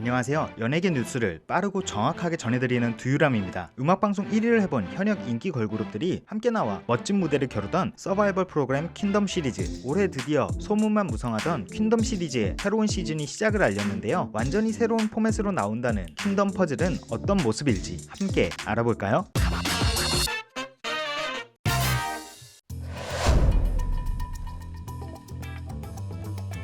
안녕하세요. 연예계 뉴스를 빠르고 정확하게 전해드리는 두유람입니다. 음악방송 1위를 해본 현역 인기 걸그룹들이 함께 나와 멋진 무대를 겨루던 서바이벌 프로그램 퀸덤 시리즈. 올해 드디어 소문만 무성하던 퀸덤 시리즈의 새로운 시즌이 시작을 알렸는데요. 완전히 새로운 포맷으로 나온다는 퀸덤 퍼즐은 어떤 모습일지 함께 알아볼까요?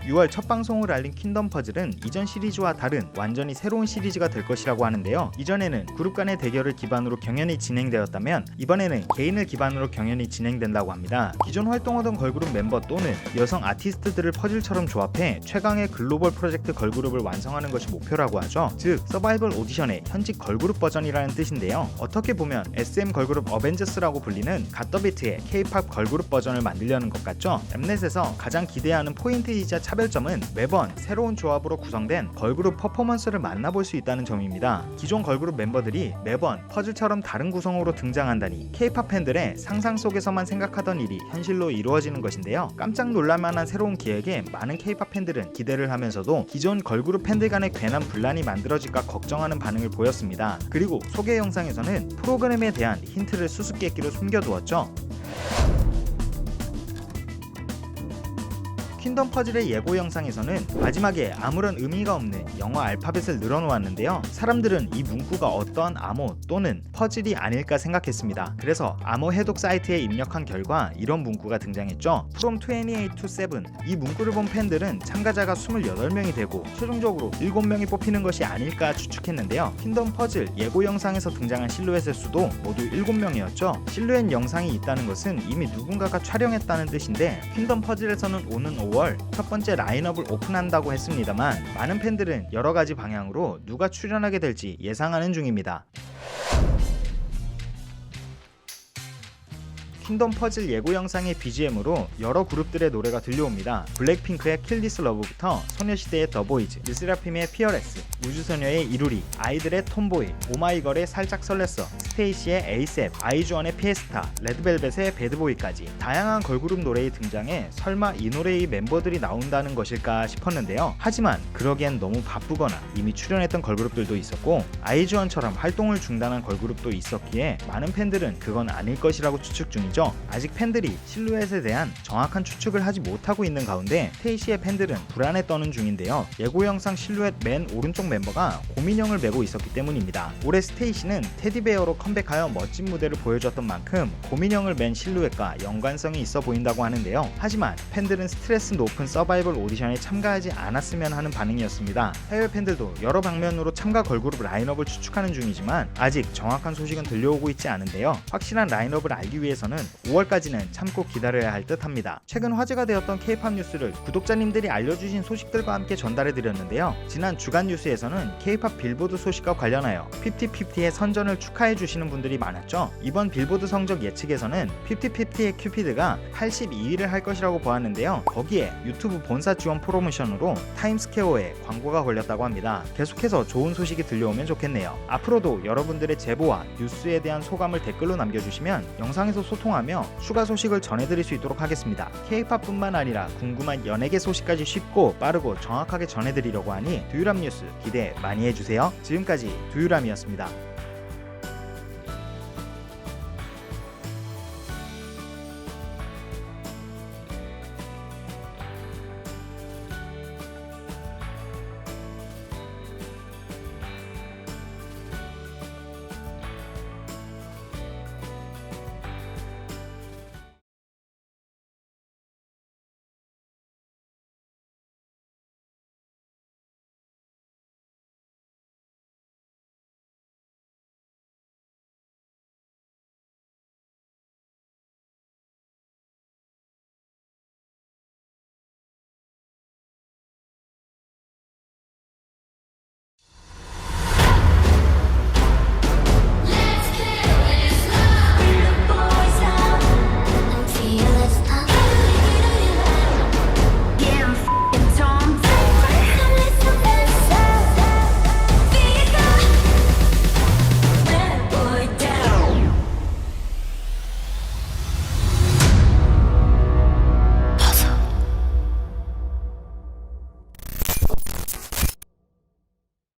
6월 첫 방송을 알린 퀸덤 퍼즐은 이전 시리즈와 다른 완전히 새로운 시리즈가 될 것이라고 하는데요. 이전에는 그룹 간의 대결을 기반으로 경연이 진행되었다면 이번에는 개인을 기반으로 경연이 진행된다고 합니다. 기존 활동하던 걸그룹 멤버 또는 여성 아티스트들을 퍼즐처럼 조합해 최강의 글로벌 프로젝트 걸그룹을 완성하는 것이 목표라고 하죠. 즉 서바이벌 오디션의 현직 걸그룹 버전이라는 뜻인데요. 어떻게 보면 SM 걸그룹 어벤져스라고 불리는 갓더비트의 K-팝 걸그룹 버전을 만들려는 것 같죠. 엠넷에서 가장 기대하는 포인트이자 차 별점은 매번 새로운 조합으로 구성된 걸그룹 퍼포먼스를 만나볼 수 있다는 점입니다. 기존 걸그룹 멤버들이 매번 퍼즐처럼 다른 구성으로 등장한다니 K-팝 팬들의 상상 속에서만 생각하던 일이 현실로 이루어지는 것인데요. 깜짝 놀랄만한 새로운 기획에 많은 K-팝 팬들은 기대를 하면서도 기존 걸그룹 팬들 간의 괜한 분란이 만들어질까 걱정하는 반응을 보였습니다. 그리고 소개 영상에서는 프로그램에 대한 힌트를 수수께끼로 숨겨두었죠. 퀸덤 퍼즐의 예고 영상에서는 마지막에 아무런 의미가 없는 영어 알파벳을 늘어놓았는데요. 사람들은 이 문구가 어떠한 암호 또는 퍼즐이 아닐까 생각했습니다. 그래서 암호 해독 사이트에 입력한 결과 이런 문구가 등장했죠. From 28 to 7. 이 문구를 본 팬들은 참가자가 28명이 되고 최종적으로 7명이 뽑히는 것이 아닐까 추측했는데요. 퀸덤 퍼즐 예고 영상에서 등장한 실루엣의 수도 모두 7명이었죠. 실루엣 영상이 있다는 것은 이미 누군가가 촬영했다는 뜻인데 퀸덤 퍼즐에서는 오는 5월 첫 번째 라인업을 오픈한다고 했습니다만 많은 팬들은 여러 가지 방향으로 누가 출연하게 될지 예상하는 중입니다. 킹덤 퍼즐 예고 영상의 BGM으로 여러 그룹들의 노래가 들려옵니다. 블랙핑크의 킬 디스 러브부터 소녀시대의 더보이즈, 르세라핌의 피어레스, 우주소녀의 이루리, 아이들의 톰보이, 오마이걸의 살짝 설렜어, 스테이시의 에이셉, 아이즈원의 피에스타, 레드벨벳의 배드보이까지 다양한 걸그룹 노래에 등장해 설마 이 노래의 멤버들이 나온다는 것일까 싶었는데요. 하지만 그러기엔 너무 바쁘거나 이미 출연했던 걸그룹들도 있었고 아이즈원처럼 활동을 중단한 걸그룹도 있었기에 많은 팬들은 그건 아닐 것이라고 추측 중이죠. 아직 팬들이 실루엣에 대한 정확한 추측을 하지 못하고 있는 가운데 테이시의 팬들은 불안에 떠는 중인데요. 예고 영상 실루엣 맨 오른쪽 멤버가 고민형을 메고 있었기 때문입니다. 올해 스테이시는 테디베어로 컴백하여 멋진 무대를 보여줬던 만큼 고민형을 맨 실루엣과 연관성이 있어 보인다고 하는데요. 하지만 팬들은 스트레스 높은 서바이벌 오디션에 참가하지 않았으면 하는 반응이었습니다. 해외 팬들도 여러 방면으로 참가 걸그룹 라인업을 추측하는 중이지만 아직 정확한 소식은 들려오고 있지 않은데요. 확실한 라인업을 알기 위해서는 5월까지는 참고 기다려야 할 듯합니다. 최근 화제가 되었던 K-팝 뉴스를 구독자님들이 알려주신 소식들과 함께 전달해 드렸는데요. 지난 주간 뉴스에서는 K-팝 빌보드 소식과 관련하여 50-50의 선전을 축하해 주시는 분들이 많았죠. 이번 빌보드 성적 예측에서는 50-50의 큐피드가 82위를 할 것이라고 보았는데요. 거기에 유튜브 본사 지원 프로모션으로 타임스퀘어에 광고가 걸렸다고 합니다. 계속해서 좋은 소식이 들려오면 좋겠네요. 앞으로도 여러분들의 제보와 뉴스에 대한 소감을 댓글로 남겨주시면 영상에서 소통 하며 추가 소식을 전해드릴 수 있도록 하겠습니다. K-팝뿐만 아니라 궁금한 연예계 소식까지 쉽고 빠르고 정확하게 전해드리려고 하니 두유람 뉴스 기대 많이 해주세요. 지금까지 두유람이었습니다.